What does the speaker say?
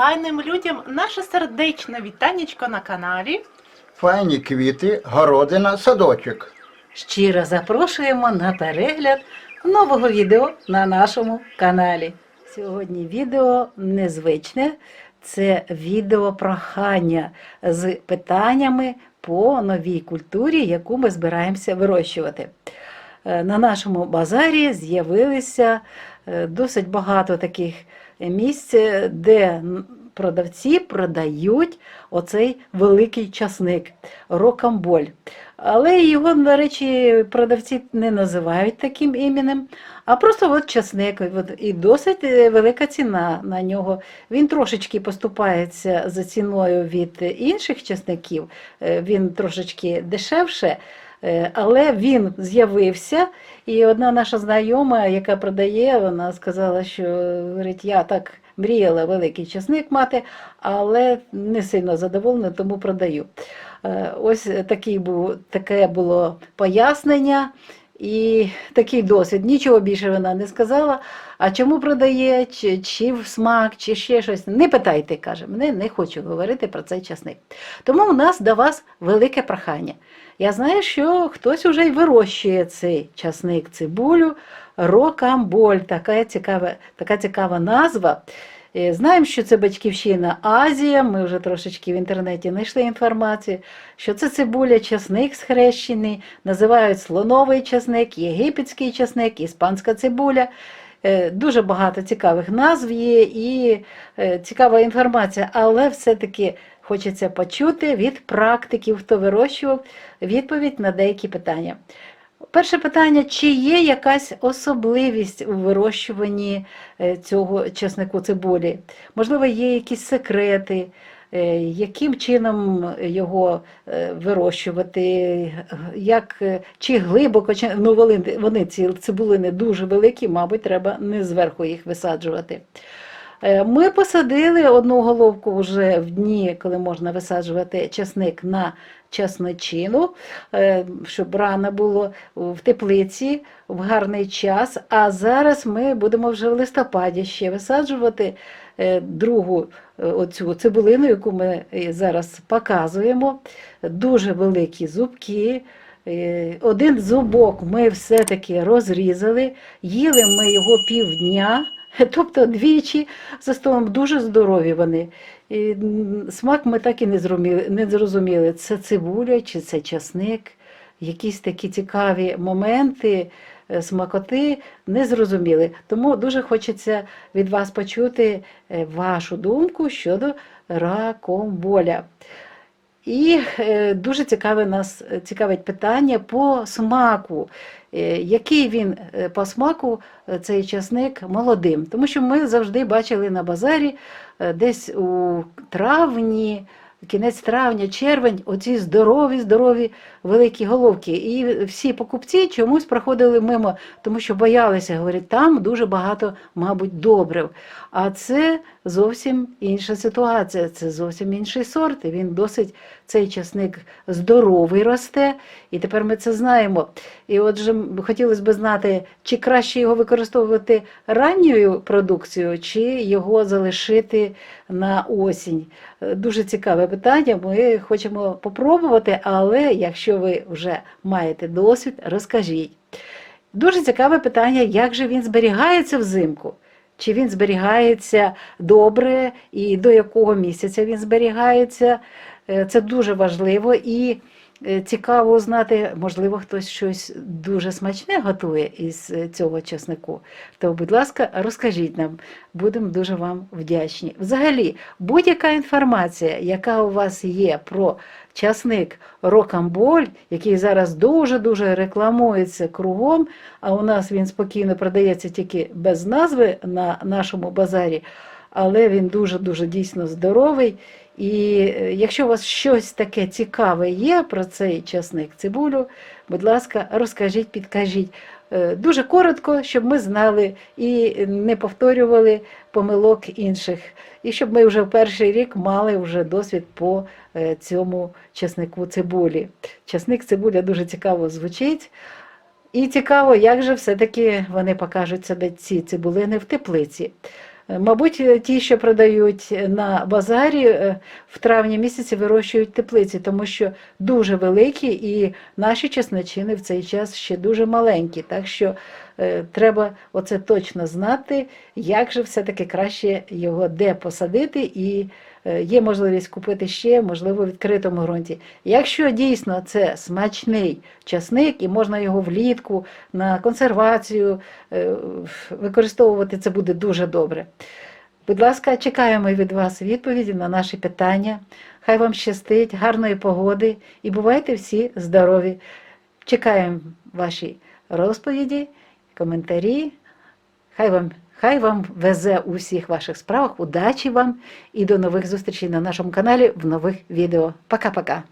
файним людям наше сердечне вітанечко на каналі. Файні квіти, городина, садочок. Щиро запрошуємо на перегляд нового відео на нашому каналі. Сьогодні відео незвичне. Це відео прохання з питаннями по новій культурі, яку ми збираємося вирощувати. Е, На нашому базарі з'явилися е, досить багато таких місць, е, де продавці продають оцей великий часник рокамболь. Але його, до речі, продавці не називають таким іменем, а просто от часник. І досить велика ціна на нього. Він трошечки поступається за ціною від інших часників, він трошечки дешевше. Е, Але він з'явився, і одна наша знайома, яка продає, вона сказала, що говорить, я так мріяла великий часник мати, але не сильно задоволена, тому продаю. Е, Ось такий був, таке було пояснення і такий досвід. Нічого більше вона не сказала. А чому продає, чи, чи в смак, чи ще щось. Не питайте, каже, мене не хочу говорити про цей часник. Тому у нас до вас велике прохання. Я знаю, що хтось уже й вирощує цей часник, цибулю, рокамболь, така цікава, така цікава назва. Е, Знаємо, що це батьківщина Азія. Ми вже трошечки в інтернеті знайшли інформацію, що це цибуля, часник схрещений, називають слоновий часник, єгипетський часник, іспанська цибуля. Е, Дуже багато цікавих назв є і е, цікава інформація, але все-таки хочеться почути від практиків, хто вирощував, відповідь на деякі питання. Перше питання: чи є якась особливість у вирощуванні е, цього чеснику цибулі? Можливо, є якісь секрети, е, яким чином його е, вирощувати, як, чи глибоко, чи, ну, вони, вони ці цибулини дуже великі, мабуть, треба не зверху їх висаджувати. Е, Ми посадили одну головку вже в дні, коли можна висаджувати часник на часничину, е, щоб рано було в теплиці в гарний час. А зараз ми будемо вже в листопаді ще висаджувати е, другу оцю цибулину, яку ми зараз показуємо. Дуже великі зубки. Один зубок ми все-таки розрізали, їли ми його півдня. Тобто двічі за столом дуже здорові вони. І смак ми так і не зрозуміли, це цибуля чи це часник. Якісь такі цікаві моменти, е, смакоти не зрозуміли. Тому дуже хочеться від вас почути е, вашу думку щодо ракомболя. І е, дуже цікаве нас е, цікавить питання по смаку. Е, який він по смаку цей часник молодим? Тому що ми завжди бачили на базарі десь у травні, кінець травня, червень, оці здорові, здорові великі головки. І всі покупці чомусь проходили мимо, тому що боялися, говорять, там дуже багато, мабуть, добрив. А це зовсім інша ситуація, це зовсім інший сорт. І він досить цей часник здоровий росте, і тепер ми це знаємо. І отже, хотілося б знати, чи краще його використовувати ранньою продукцією, чи його залишити на осінь. Е, Дуже цікаве питання. Ми хочемо попробувати, але якщо ви вже маєте досвід, розкажіть. Дуже цікаве питання, як же він зберігається взимку? Чи він зберігається добре і до якого місяця він зберігається? Е, Це дуже важливо і е, цікаво знати, можливо, хтось щось дуже смачне готує із е, цього часнику. То, будь ласка, розкажіть нам, будемо дуже вам вдячні. Взагалі, будь-яка інформація, яка у вас є про часник Рокамболь, який зараз дуже-дуже рекламується кругом, а у нас він спокійно продається тільки без назви на нашому базарі, але він дуже-дуже дійсно здоровий. І е, якщо у вас щось таке цікаве є про цей часник цибулю, будь ласка, розкажіть, підкажіть. Е, Дуже коротко, щоб ми знали і не повторювали помилок інших, і щоб ми вже в перший рік мали вже досвід по е, цьому часнику цибулі. Часник цибуля дуже цікаво звучить. І цікаво, як же все-таки вони покажуть себе ці цибулини в теплиці. Е, Мабуть, е, ті, що продають на базарі, е, в травні місяці вирощують теплиці, тому що дуже великі, і наші чесночини в цей час ще дуже маленькі. Так що е, треба оце точно знати, як же все-таки краще його де посадити, і е, є можливість купити ще, можливо, в відкритому ґрунті. Якщо дійсно це смачний часник і можна його влітку на консервацію е, використовувати, це буде дуже добре. Будь ласка, чекаємо від вас відповіді на наші питання. Хай вам щастить, гарної погоди і бувайте всі здорові. Чекаємо ваші розповіді, коментарі. Хай вам, хай вам везе у всіх ваших справах. Удачі вам і до нових зустрічей на нашому каналі в нових відео. Пока-пока.